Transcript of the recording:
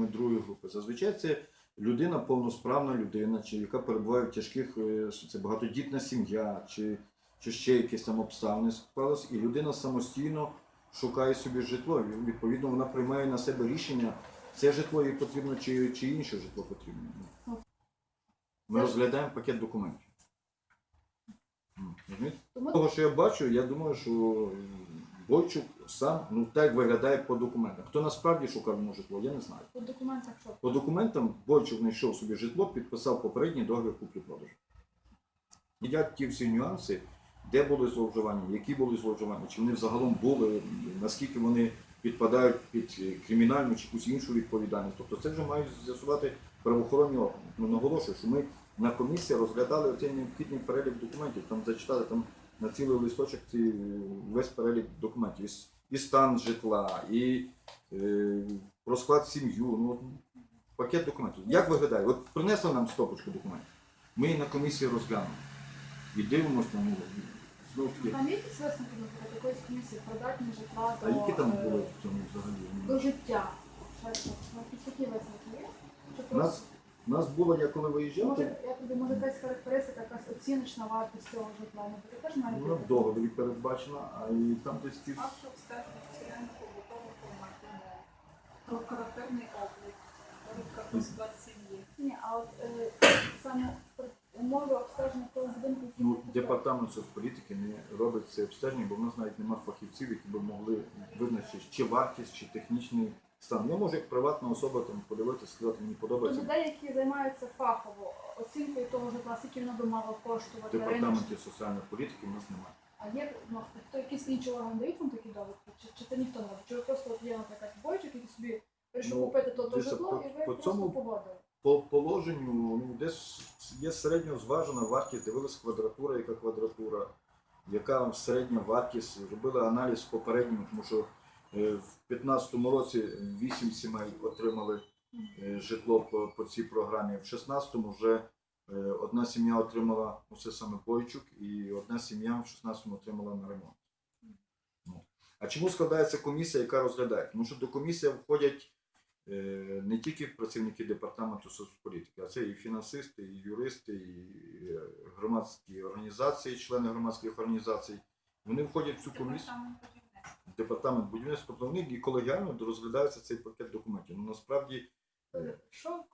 інвалідами другої групи. Зазвичай це людина, повносправна людина, чи яка перебуває в тяжких, е, це багатодітна сім'я, чи, чи ще якісь там обставини склалось, і людина самостійно шукає собі житло. І, Відповідно, вона приймає на себе рішення, це житло їй потрібно, чи, чи інше житло потрібно. Ми розглядаємо пакет документів. Тому того, що я бачу, я думаю, що Бойчук сам ну так виглядає по документам. Хто насправді шукав йому житло, я не знаю. по документах що? По документам Бойчук знайшов собі житло, підписав попередній договір куплі-продажу. Їдять ті всі нюанси, де були зловживання, які були зловживання, чи вони взагалом були, наскільки вони підпадають під кримінальну чи якусь іншу відповідальність. Тобто це вже мають з'ясувати правоохоронні органи. Ну, наголошую, що ми на комісії розглядали оцей необхідний перелік документів, там зачитали там на цілий листочок ці, е, весь перелік документів. І, і стан житла, і е, про склад сім'ю. Ну, от пакет документів. Як виглядає? От принесли нам стопочку документів. Ми її на комісії розглянули. І дивимося на ну, знову таки. Там є якісь висновки, наприклад, якоїсь комісії продатні житла до, А які там е, були в цьому взагалі? до життя? Ще щось. Ну, якісь такі висновки є? Чи У нас, просто, у нас було, я коли виїжджав, може, я тобі, може якась характеристика, якась оціночна вартість цього житла? Ну, це теж має вона в договорі передбачена, а і там десь ці Акт обстеження цивільно-побутового формату, про характерний облік, розклад сім'ї. Ні, а от е, саме про умови обстеження того будинку, який ну, купили. департамент соцполітики не робить це обстеження, бо в нас навіть немає фахівців, які б могли визначити чи вартість, чи технічний стан. Я можу як приватна особа там подивитися, сказати, мені Тобто подобається. людей, які займаються фахово оцінкою того житла, скільки воно би мало коштувати риночно. департаменті соціальної політики в нас немає. А є ну, хто якісь інші органи дають вам такі довідки? Чи, чи це ніхто не робить? Чи ви просто от є, наприклад, бойчик, який собі вирішив Ну, купити то, то житло, по- і ви по просто цьому- погодили? По положенню ну, десь є середньо зважена вартість, дивилась квадратура, яка квадратура, яка середня вартість, робили аналіз попередньому, тому що в 2015 році 8 сімей отримали е, житло по, по цій програмі. В 16-му вже е, одна сім'я отримала, це саме Бойчук, і одна сім'я в 16-му отримала на ремонт. Ну. А чому складається комісія, яка розглядає? Тому що до комісії входять е, не тільки працівники департаменту соцполітики, а це і фінансисти, і юристи, і е, громадські організації, члени громадських організацій. Вони входять в цю комісію, Департамент будівництва. будівництва, тобто і колегіально розглядається цей пакет документів. Ну насправді е, Що